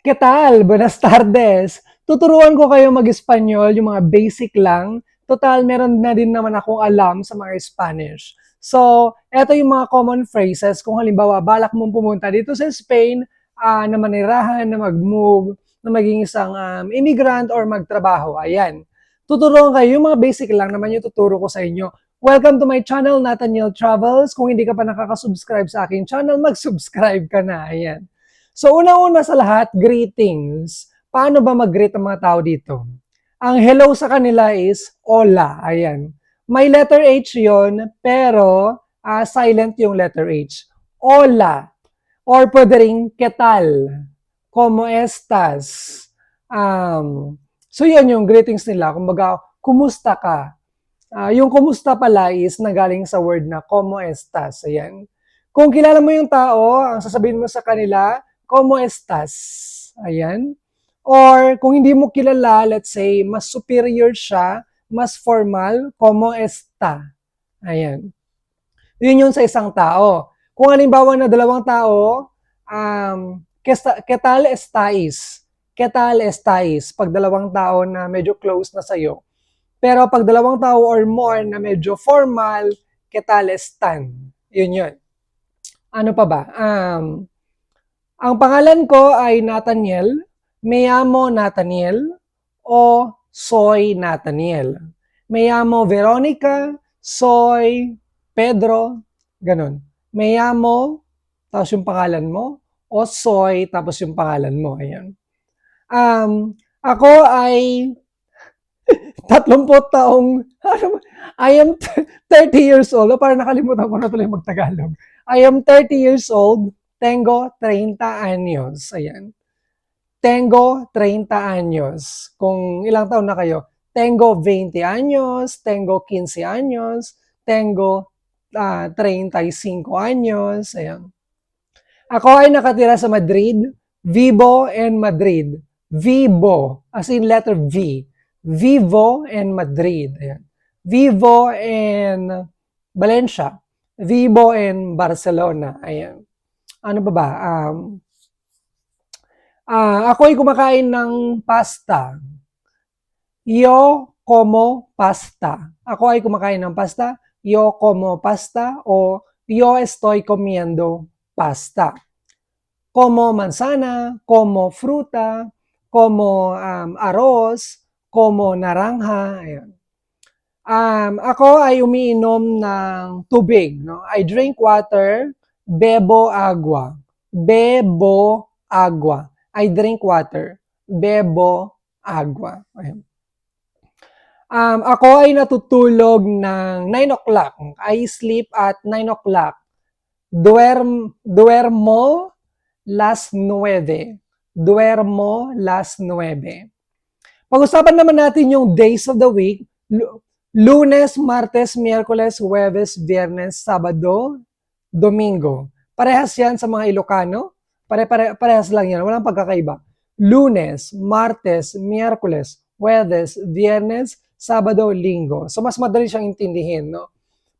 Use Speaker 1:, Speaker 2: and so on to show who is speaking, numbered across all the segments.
Speaker 1: ¿Qué tal? Buenas tardes. Tuturuan ko kayo mag-Espanyol, yung mga basic lang. Total, meron na din naman akong alam sa mga Spanish. So, eto yung mga common phrases. Kung halimbawa, balak mong pumunta dito sa Spain, ah, na manirahan, na mag-move, na maging isang um, immigrant or magtrabaho. Ayan. Tuturuan kayo, yung mga basic lang naman yung tuturo ko sa inyo. Welcome to my channel, Nathaniel Travels. Kung hindi ka pa nakaka-subscribe sa aking channel, mag-subscribe ka na. Ayan. So, una-una sa lahat, greetings. Paano ba mag-greet ang mga tao dito? Ang hello sa kanila is hola. Ayan. May letter H yon pero ah, silent yung letter H. Hola. Or pwede rin, ¿qué tal? ¿Cómo estás? Um, so, yan yung greetings nila. Kumbaga, kumusta ka? Ah, yung kumusta pala is nagaling sa word na como estás. Ayan. Kung kilala mo yung tao, ang sasabihin mo sa kanila, como estás? Ayan. Or kung hindi mo kilala, let's say, mas superior siya, mas formal, como está? Ayan. Yun yun sa isang tao. Kung halimbawa na dalawang tao, um, ¿qué esta- ¿qué tal estáis? ¿Qué tal estáis? Pag dalawang tao na medyo close na sa'yo. Pero pag dalawang tao or more na medyo formal, ¿qué tal están? Yun yun. Ano pa ba? Um, ang pangalan ko ay Nathaniel. Me llamo Nathaniel o soy Nathaniel. Me llamo Veronica, soy Pedro, ganun. Me llamo, tapos yung pangalan mo, o soy, tapos yung pangalan mo. Ayan. Um, ako ay 30 taong, ano? I am 30 years old. O, parang nakalimutan ko na tuloy magtagalog. I am 30 years old. Tengo 30 años. Ayan. Tengo 30 años. Kung ilang taon na kayo. Tengo 20 años. Tengo 15 años. Tengo ah, 35 años. Ayan. Ako ay nakatira sa Madrid. Vivo and Madrid. Vivo. As in letter V. Vivo and Madrid. Ayan. Vivo and Valencia. Vivo and Barcelona. Ayan. Ano ba ba? Um, ah, ako ay kumakain ng pasta. Yo como pasta. Ako ay kumakain ng pasta. Yo como pasta o yo estoy comiendo pasta. Como manzana, como fruta, como um, arroz, como naranja. Ayan. Um, ako ay umiinom ng tubig. No? I drink water, bebo agua. Bebo agua. I drink water. Bebo agua. Ayan. Um, ako ay natutulog ng 9 o'clock. I sleep at 9 o'clock. Duerm, duermo las 9. Duermo las 9. Pag-usapan naman natin yung days of the week. Lu- Lunes, Martes, Miyerkules, Huwebes, Viernes, Sabado, Domingo. Parehas yan sa mga Ilocano. Pare, pare, parehas lang yan. Walang pagkakaiba. Lunes, Martes, Miyerkules, Huwebes, Viernes, Sabado, Linggo. So, mas madali siyang intindihin, no?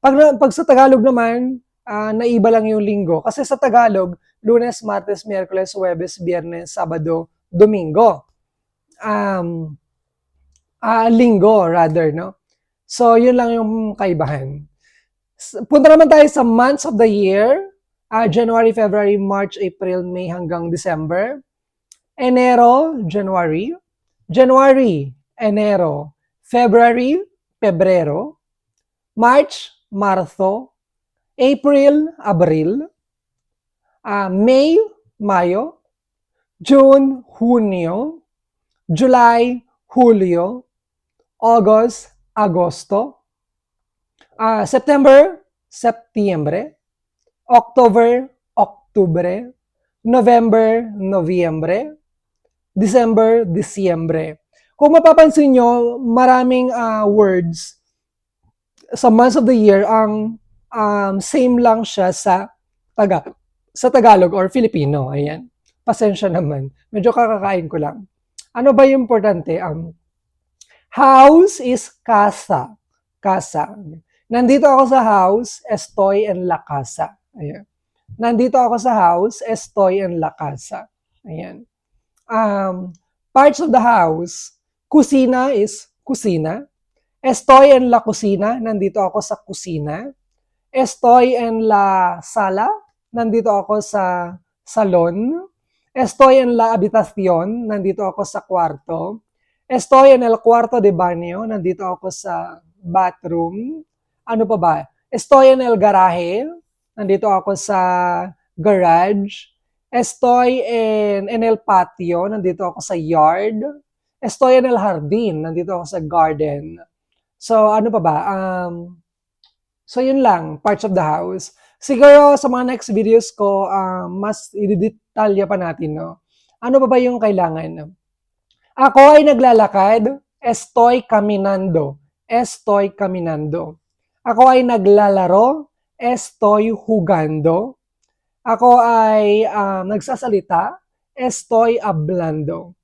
Speaker 1: Pag, pag sa Tagalog naman, ah, naiba lang yung linggo. Kasi sa Tagalog, Lunes, Martes, Miyerkules, Huwebes, Viernes, Sabado, Domingo. Um, ah, linggo, rather, no? So, yun lang yung kaibahan. Punta naman tayo sa months of the year. Ah, January, February, March, April, May hanggang December. Enero, January. January, Enero. February, Pebrero. March, Marzo. April, Abril. Ah, May, Mayo. June, Junio. July, Julio. August, Agosto. Ah, September, Septiembre. October, Octubre. November, Noviembre. December, Disyembre. Kung mapapansin nyo, maraming ah, words sa months of the year ang um, same lang siya sa taga sa Tagalog or Filipino. Ayan. Pasensya naman. Medyo kakakain ko lang. Ano ba yung importante? Um, house is casa. Casa. Nandito ako sa house, estoy en la casa. Ayan. Nandito ako sa house, estoy en la casa. Ayan. Um, parts of the house. Kusina is kusina. Estoy en la kusina. Nandito ako sa kusina. Estoy en la sala. Nandito ako sa salon. Estoy en la habitación. Nandito ako sa kwarto. Estoy en el cuarto de baño. Nandito ako sa bathroom. Ano pa ba? Estoy en el garaje. Nandito ako sa garage. Estoy en, en el patio. Nandito ako sa yard. Estoy en el jardín. Nandito ako sa garden. So, ano pa ba? Um, so, yun lang. Parts of the house. Siguro sa mga next videos ko, um, mas i-detalya pa natin, no? Ano pa ba yung kailangan? Ako ay naglalakad. Estoy caminando. Estoy caminando. Ako ay naglalaro. Estoy jugando. Ako ay um, nagsasalita. Estoy hablando.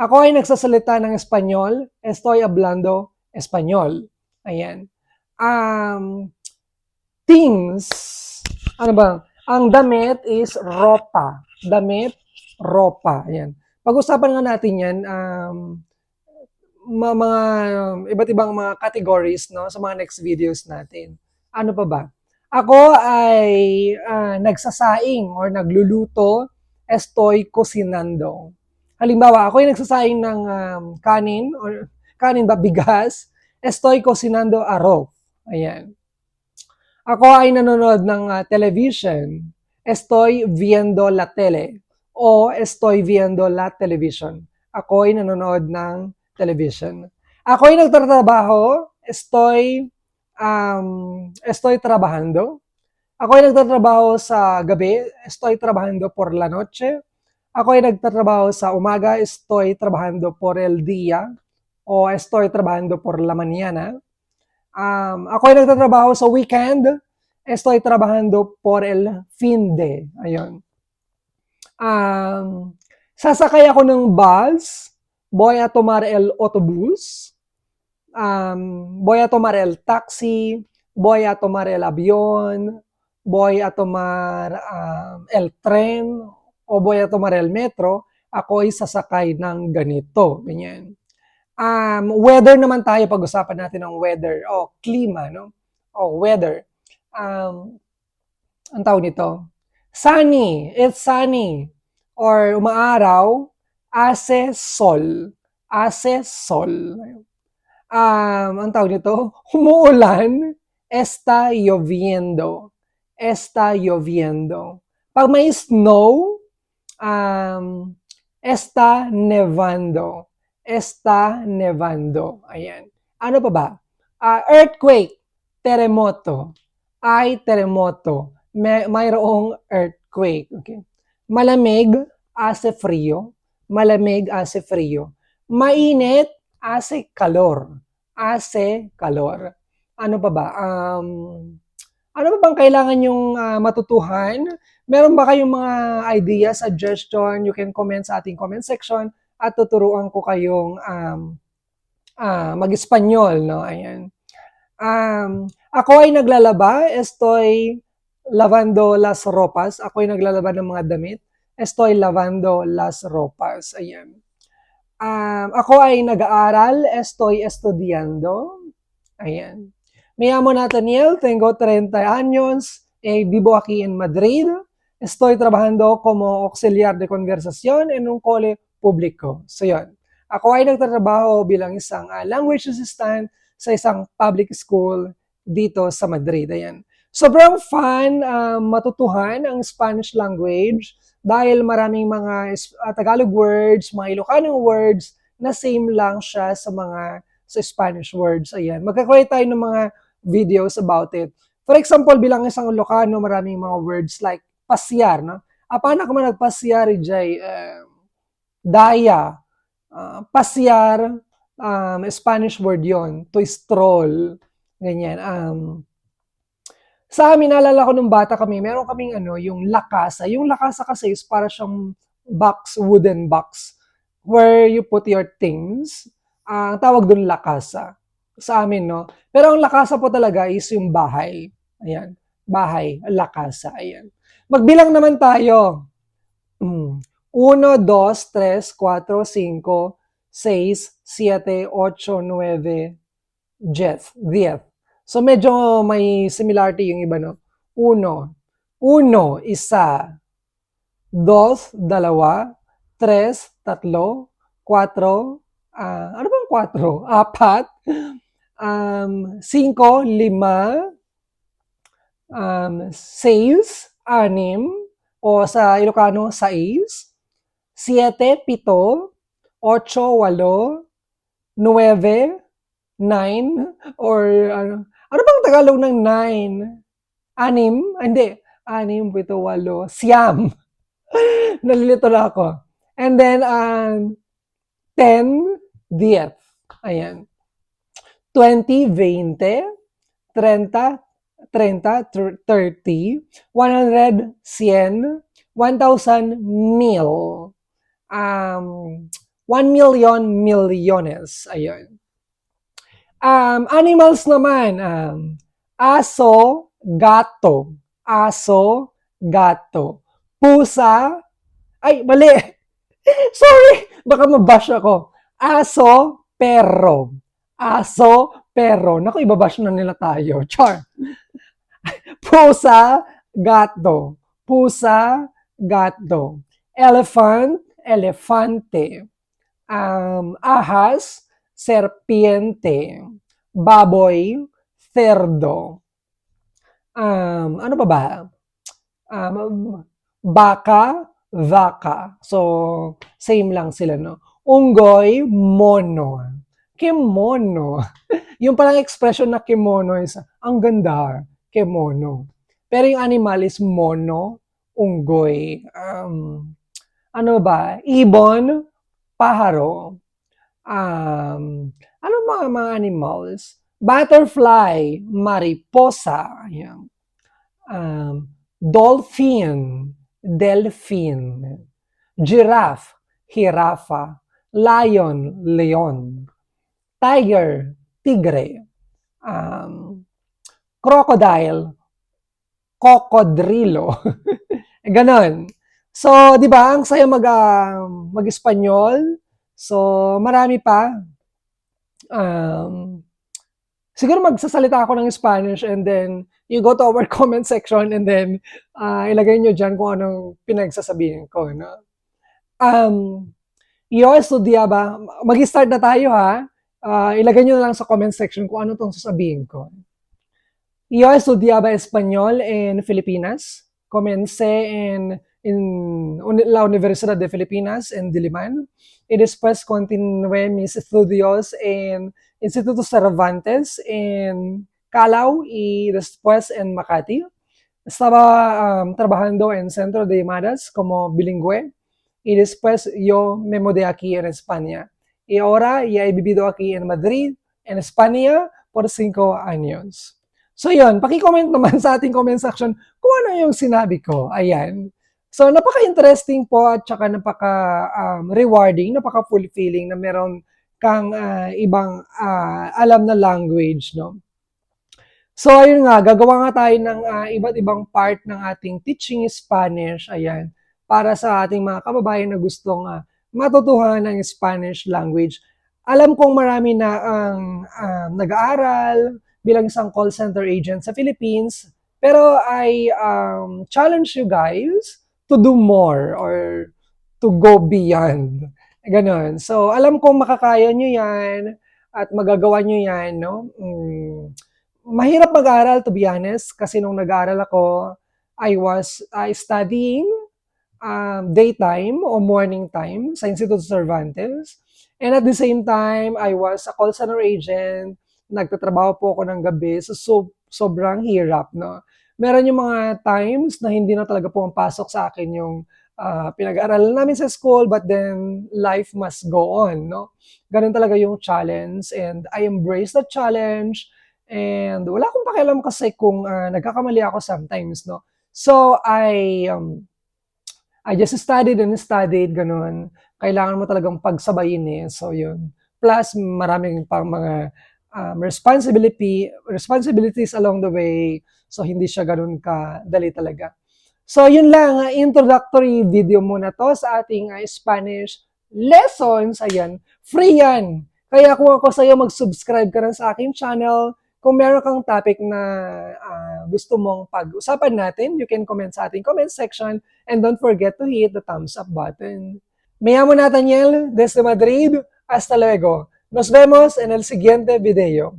Speaker 1: Ako ay nagsasalita ng Espanyol. Estoy hablando Espanyol. Ayan. Um, things. Ano ba? Ang damit is ropa. Damit, ropa. Ayan. Pag-usapan nga natin yan, um, ma- mga iba't ibang mga categories no sa mga next videos natin. Ano pa ba? Ako ay ah, nagsasaing or nagluluto, estoy cocinando. Halimbawa, ako ay nagsasaing ng um, kanin or kanin ba bigas, estoy cocinando arroz. Ayan. Ako ay nanonood ng ah, television, estoy viendo la tele o estoy viendo la television. Ako ay nanonood ng television. Ako ay nagtatrabaho, estoy um, estoy trabajando. Ako ay nagtatrabaho sa gabi, estoy trabajando por la noche. Ako ay nagtatrabaho sa umaga, estoy trabajando por el día o estoy trabajando por la mañana. Um, ako ay nagtatrabaho sa weekend, estoy trabajando por el fin de. Ayun. Um, sasakay ako ng bus, voy a tomar el autobús, um, voy a tomar el taxi, voy a tomar el tomar um, el tren, o voy a tomar el metro, ako ay sasakay ng ganito. Ganyan. Um, weather naman tayo, pag-usapan natin ng weather. O, klima, no? O, weather. Um, ang tawag nito? Sunny. It's sunny. Or umaaraw, hace sol. Hace sol. Um, ang tawag nito? Umuulan, está lloviendo. Está lloviendo. Pag may snow, um, está nevando. Está nevando. Ayan. Ano pa ba? Ah, earthquake, terremoto. Ay, terremoto. May, mayroong earthquake. Okay. Malamig, hace frío. Malamig, hace frío. Mainit, hace calor. Hace calor. Ano pa ba? Um, ano pa bang kailangan yung ah, matutuhan? Meron ba kayong mga idea, suggestion? You can comment sa ating comment section at tuturuan ko kayong um, ah, mag-Espanyol, no? Ayan. Um, ako ay naglalaba, estoy lavando las ropas. Ako ay naglalaba ng mga damit. Estoy lavando las ropas. Ayan. Um, ako ay nag-aaral, estoy estudiando. Ayan. Me llamo Nathaniel, tengo 30 años, eh, vivo aquí en Madrid. Estoy trabajando como auxiliar de conversación en un cole público. So, yun. Ako ay nagtatrabaho bilang isang ah, language assistant sa isang public school dito sa Madrid. Ayan. Sobrang fun ah, matutuhan ang Spanish language dahil maraming mga ah, Tagalog words, mga Ilocano words na same lang siya sa mga sa Spanish words. Ayan. Magka-create tayo ng mga videos about it. For example, bilang isang Ilocano, maraming mga words like pasyar, no? Ah, paano ka man nagpasyar, Jay? Eh, daya, ah, pasyar, um, Spanish word yon to stroll, ganyan. Um, sa amin, naalala ko nung bata kami, meron kaming ano, yung lakasa. Yung lakasa kasi is para siyang box, wooden box, where you put your things. Ang tawag doon lakasa. Sa amin, no? Pero ang lakasa po talaga is yung bahay. Ayan. Bahay, lakasa. Ayan. Magbilang naman tayo. Mm. 1, 2, 3, 4, 5, 6, 7, 8, 9, 10. 10. So medyo may similarity yung iba, no? Uno. Uno, isa. Dos, dalawa. Tres, tatlo. Cuatro, ah, ano bang cuatro? Apat. Um, cinco, lima. Um, seis, anim. O sa Ilocano, sais. Siete, pito. Ocho, walo. Nueve, nine. Or ano, ano bang Tagalog ng nine? Anim? Ah, Hindi. Anim, pito, walo. Siyam. Nalilito na ako. And then, um, 10, 10. Ayan. 20, 20. 30, 30, tr- 30. 100, 100. 1,000, mil. Um, 1 million, millones. Ayun. Um, animals naman. Um, aso, gato. Aso, gato. Pusa, ay, mali. Sorry, baka mabash ako. Aso, perro. Aso, perro. Naku, ibabash na nila tayo. Char. Pusa, gato. Pusa, gato. Elephant, elefante. Um, ahas, serpiente. Baboy, cerdo. Um, ano pa ba? Um, baka, vaca. So, same lang sila, no? Unggoy, mono. Kimono. yung palang expression na kimono is, ang ganda, kimono. Pero yung animal is mono, unggoy. Um, ano ba? Ibon, paharo. Um, ano mga mga animals? Butterfly, mariposa. Ayan. Um, dolphin, delphin. Giraffe, hirafa. Lion, leon. Tiger, tigre. Um, crocodile, kokodrilo. Ganon. So, di ba, ang saya mag, ah, mag-Espanyol. So, marami pa. Um, siguro magsasalita ako ng Spanish and then you go to our comment section and then ah, ilagay nyo dyan kung anong pinagsasabihin ko. No? Um, yo estudiaba, mag-start na tayo ha. Ah, ilagay nyo na lang sa comment section kung ano tong sasabihin ko. Yo estudiaba español en Filipinas. Comencé en, en la Universidad de Filipinas en Diliman. Y después continué mis estudios en Instituto Cervantes en Calao y después en Makati. Estaba um, trabajando en Centro de Llamadas como bilingüe y después yo me mudé aquí en España. Y ahora ya he vivido aquí en Madrid, en España, por cinco años. So yun, pakicomment naman sa ating comment section kung ano yung sinabi ko. Ayan. So napaka-interesting po at saka napaka-rewarding, napaka-fulfilling na meron kang ah, ibang ah, alam na language, no? So, ayun nga, gagawa nga tayo ng ah, iba't ibang part ng ating teaching Spanish, ayan, para sa ating mga kababayan na gustong ah, matutuhan ng Spanish language. Alam kong marami na ang ah, nag-aaral bilang isang call center agent sa Philippines, pero I um, challenge you guys to do more or to go beyond. Ganon. So, alam kong makakaya nyo yan at magagawa nyo yan, no? Mm, mahirap mag-aral, to be honest, kasi nung nag-aaral ako, I was uh, studying um, daytime o morning time sa Instituto Cervantes. And at the same time, I was a call center agent. Nagtatrabaho po ako ng gabi. So, so sobrang hirap, no? Meron yung mga times na hindi na talaga pumapasok sa akin yung ah, pinag-aaralan namin sa school, but then life must go on, no? Ganun talaga yung challenge. And I embrace the challenge. And wala akong pakialam kasi kung ah, nagkakamali ako sometimes, no? So, I, um, I just studied and studied, ganun. Kailangan mo talagang pagsabayin eh. So, yun. Plus, maraming pang mga um, responsibility, responsibilities along the way. So, hindi siya ganun kadali talaga. So, yun lang, ah, introductory video muna to sa ating ah, Spanish lessons. Ayan, free yan. Kaya kung ako sa'yo, mag-subscribe ka rin sa aking channel. Kung meron kang topic na ah, gusto mong pag-usapan natin, you can comment sa ating comment section. And don't forget to hit the thumbs up button. Me llamo Nathaniel desde Madrid. Hasta luego. Nos vemos en el siguiente video.